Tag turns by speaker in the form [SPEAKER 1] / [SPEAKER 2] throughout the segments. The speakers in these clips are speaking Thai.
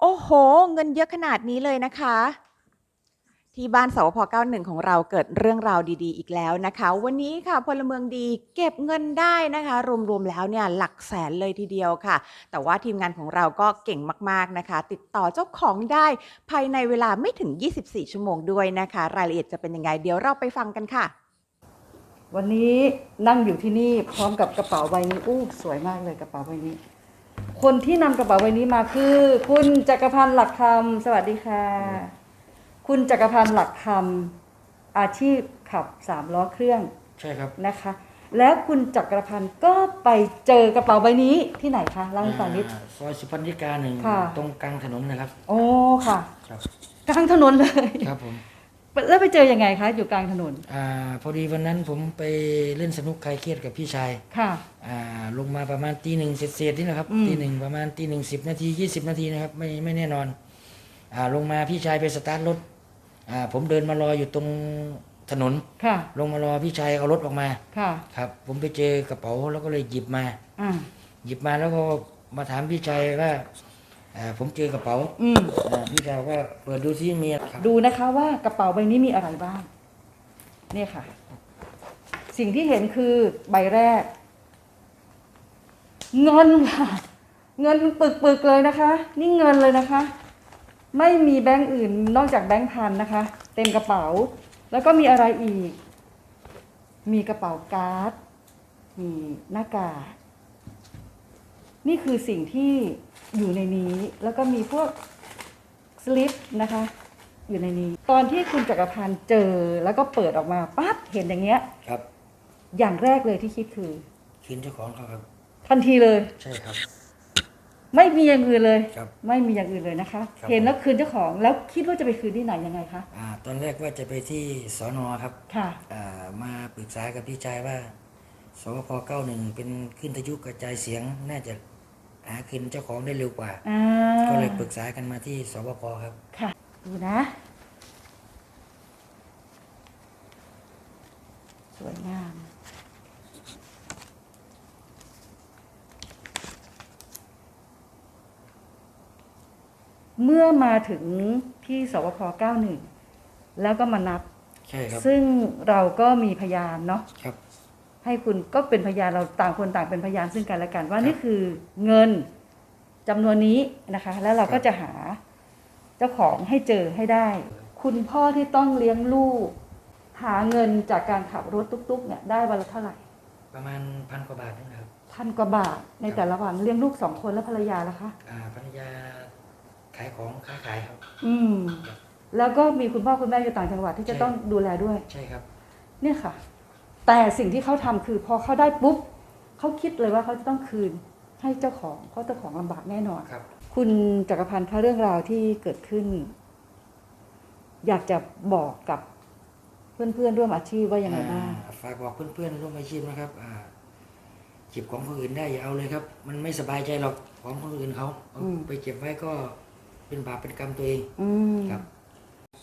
[SPEAKER 1] โอ้โห เงินเยอะขนาดนี้เลยนะคะ ที่บ้านสวพ91 ของเราเกิดเรื่องราวดี ๆ อีกแล้วนะคะ วันนี้ค่ะพลเมืองดีเก็บเงินได้นะคะ รวม ๆ แล้วเนี่ยหลักแสนเลยทีเดียวค่ะ แต่ว่าทีมงานของเราก็เก่งมาก ๆ นะคะ ติดต่อเจ้าของได้ภายในเวลาไม่ถึง 24 ชั่วโมงด้วยนะคะ รายละเอียดจะเป็นยังไงเดี๋ยวเราไปฟังกันค่ะ
[SPEAKER 2] วันนี้นั่งอยู่ที่นี่พร้อมกับกระเป๋าใบนี้อู้สวยมากเลยกระเป๋าใบนี้ คนที่นำกระเป๋าใบนี้มาคือ คุณจักรพันธ์หลักคำสวัสดีค่ะ คุณจักรพันธ์หลักคำอาชีพขับสามล้อเครื่อง
[SPEAKER 3] ใช่ครับ
[SPEAKER 2] นะคะ แล้วคุณจักรพันธ์ก็ไปเจอกระเป๋าใบนี้ที่ไหนคะเล่าให้ฟังนิด
[SPEAKER 3] อ่าซอยสุพรรณิกาหนึ่ง
[SPEAKER 2] ค่ะ
[SPEAKER 3] ตรงกลางถนนนะครับ
[SPEAKER 2] โอ้ค่ะ
[SPEAKER 3] ครับ
[SPEAKER 2] กลางถนนเลย
[SPEAKER 3] ครับผม
[SPEAKER 2] แล้วไปเจอยังไงคะอยู่กลางถนน
[SPEAKER 3] อ่าพอดีวันนั้นผมไปเล่นสนุกคลายเครียดกับพี่ชาย
[SPEAKER 2] ค่ะ
[SPEAKER 3] อ่าลงมาประมาณตีหนึ่งเศษๆนี่นะครับ
[SPEAKER 2] อืม
[SPEAKER 3] ตีหนึ่งประมาณตีหนึ่งสิบนาทียี่สิบนาทีนะครับไม่ไม่แน่นอนอ่าลงมาพี่ชายไปสตาร์ทรถอ่าผมเดินมารออยู่ตรงถนน
[SPEAKER 2] ค่ะ
[SPEAKER 3] ลงมารอพี่ชายเอารถออกมา
[SPEAKER 2] ค่ะ
[SPEAKER 3] ครับผมไปเจอกระเป๋าแล้วก็เลยหยิบมา
[SPEAKER 2] อ่า
[SPEAKER 3] หยิบมาแล้วก็มาถามพี่ชายว่า อ่าผมเจอกระเป๋า
[SPEAKER 2] อืม
[SPEAKER 3] อ่าพี่ชายก็เปิดดูซิมีอะไรครับ
[SPEAKER 2] ดูนะคะว่ากระเป๋าใบนี้มีอะไรบ้าง เนี่ยค่ะ สิ่งที่เห็นคือใบแรก เงินค่ะ เงินปึกๆเลยนะคะ นี่เงินเลยนะคะ ไม่มีแบงก์อื่นนอกจากแบงก์พันนะคะ เต็มกระเป๋า แล้วก็มีอะไรอีก มีกระเป๋าการ์ด มีหน้ากาก นี่คือสิ่งที่อยู่ในนี้แล้ว ก็มีพวกสลิปนะคะ อยู่ในนี้ ตอนที่คุณจักรพันธ์เจอแล้วก็เปิดออกมาปั๊บเห็นอย่างเงี้ย
[SPEAKER 3] ครับ
[SPEAKER 2] อย่างแรกเลยที่คิดคือ
[SPEAKER 3] คืนเจ้าของเขาครับ
[SPEAKER 2] ทันทีเลย
[SPEAKER 3] ใช่ครับ
[SPEAKER 2] ไม่มีอย่างอื่นเลย
[SPEAKER 3] ครับ
[SPEAKER 2] ไม่มีอย่างอื่นเลยนะคะ
[SPEAKER 3] ครับ
[SPEAKER 2] เห็นแล้วคืนเจ้าของแล้วคิดว่าจะไปคืนที่ไหนยังไงคะ
[SPEAKER 3] อ่าตอนแรกว่าจะไปที่สอนอครับ
[SPEAKER 2] ค่ะ
[SPEAKER 3] อ่ามาปรึกษากับพี่ชายว่าสวพเก้าหนึ่งเป็นขึ้นทยุกระจายเสียงน่าจะ หาคืนเจ้าของได้เร็วกว่า
[SPEAKER 2] อ่า
[SPEAKER 3] ก็เลยปรึกษากันมาที่สวพครับ
[SPEAKER 2] ค่ะ ดูนะ สวยงาม เมื่อมาถึงที่สวพ91 แล้วก็มานับ
[SPEAKER 3] ใช่ครับ
[SPEAKER 2] ซึ่งเราก็มีพยานเนาะ
[SPEAKER 3] ครับ
[SPEAKER 2] ให้คุณก็เป็นพยานเราต่างคนต่างเป็นพยานซึ่งกันและกัน ว่า
[SPEAKER 3] ครับ
[SPEAKER 2] นี่คือเงินจำนวนนี้นะคะ แล้วเราก็
[SPEAKER 3] ครับ
[SPEAKER 2] จะหาเจ้าของให้เจอให้ได้ คุณพ่อที่ต้องเลี้ยงลูก หาเงินจากการขับรถตุ๊กๆเนี่ยได้วันละเท่าไหร่
[SPEAKER 3] ประมาณพันกว่าบาทนี่นะครับ
[SPEAKER 2] พันกว่าบาทในแต่ละวันเลี้ยงลูกสองคนแล้วภรรยาล่ะคะ
[SPEAKER 3] อ่าภรรยาขายของค้าขายครับ
[SPEAKER 2] อืม แล้วก็มีคุณพ่อคุณแม่อยู่ต่างจังหวัดที่จะ
[SPEAKER 3] ใช่
[SPEAKER 2] ต้องดูแลด้วย
[SPEAKER 3] ใช่ครับ
[SPEAKER 2] เนี่ยค่ะ แต่สิ่งที่เขาทำคือพอเขาได้ปุ๊บเขาคิดเลยว่าเขาจะต้องคืนให้เจ้าของเพราะเจ้าของลำบากแน่นอน
[SPEAKER 3] ครับ
[SPEAKER 2] คุณจักรพันธ์คะเรื่องราวที่เกิดขึ้น อยากจะบอกกับเพื่อนๆร่วมอาชีพว่ายังไงบ้าง
[SPEAKER 3] อ่าฝากบอกเพื่อนๆร่วมอาชีพนะครับอ่าเก็บของคนอื่นได้อย่าเอาเลยครับ มันไม่สบายใจหรอกของคนอื่นเขาเอา
[SPEAKER 2] อืม
[SPEAKER 3] ไปเก็บไว้ก็เป็นบาปเป็นกรรมตัวเอง
[SPEAKER 2] อืม
[SPEAKER 3] ครับ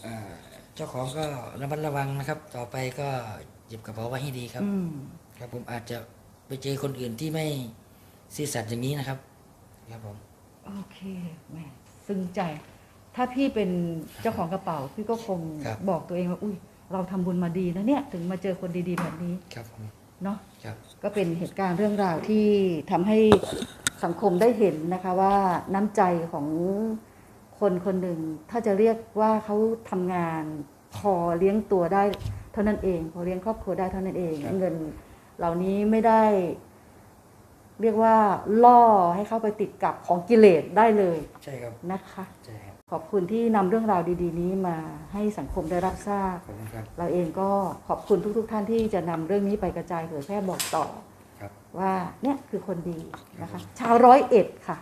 [SPEAKER 3] อ่าเจ้าของก็ระมัดระวังนะครับ ต่อไปก็ หยิบกระเป๋าไว้ให้ดีครับ
[SPEAKER 2] อืม
[SPEAKER 3] ครับผมอาจจะไปเจอคนอื่นที่ไม่ซื่อสัตย์อย่างนี้นะครับ ครับผม
[SPEAKER 2] โอเคแหมซึ้งใจ ถ้าพี่เป็นเจ้าของกระเป๋า พี่ก็คง
[SPEAKER 3] ครับ
[SPEAKER 2] บอกตัวเองว่า อุ้ยเราทำบุญมาดีนะเนี่ย ถึงมาเจอคนดีๆแบบนี้
[SPEAKER 3] ครับผม
[SPEAKER 2] เนาะ
[SPEAKER 3] ครับ
[SPEAKER 2] ก็เป็นเหตุการณ์เรื่องราวที่ทำให้สังคมได้เห็นนะคะว่าน้ำใจของคนคนหนึ่ง ถ้าจะเรียกว่าเขาทำงานพอเลี้ยงตัวได้ เท่านั้นเอง พอเลี้ยงครอบครัวได้เท่านั้นเอง
[SPEAKER 3] ครับ
[SPEAKER 2] เงิน เหล่านี้ไม่ได้ เรียกว่าล่อให้เข้าไปติดกับของกิเลสได้เลย
[SPEAKER 3] ใช่ครับ
[SPEAKER 2] นะคะ
[SPEAKER 3] ใช่ครับ
[SPEAKER 2] ขอบคุณที่นำเรื่องราวดี ๆ นี้มาให้สังคมได้รับทราบ
[SPEAKER 3] ขอบคุณครับ
[SPEAKER 2] เราเองก็ขอบคุณทุก ๆ ท่านที่จะนำเรื่องนี้ไปกระจายเผยแพร่บอกต่อ
[SPEAKER 3] ครับ
[SPEAKER 2] ว่าเนี่ยคือคนดีนะคะชาวร้อยเอ็ดค่ะ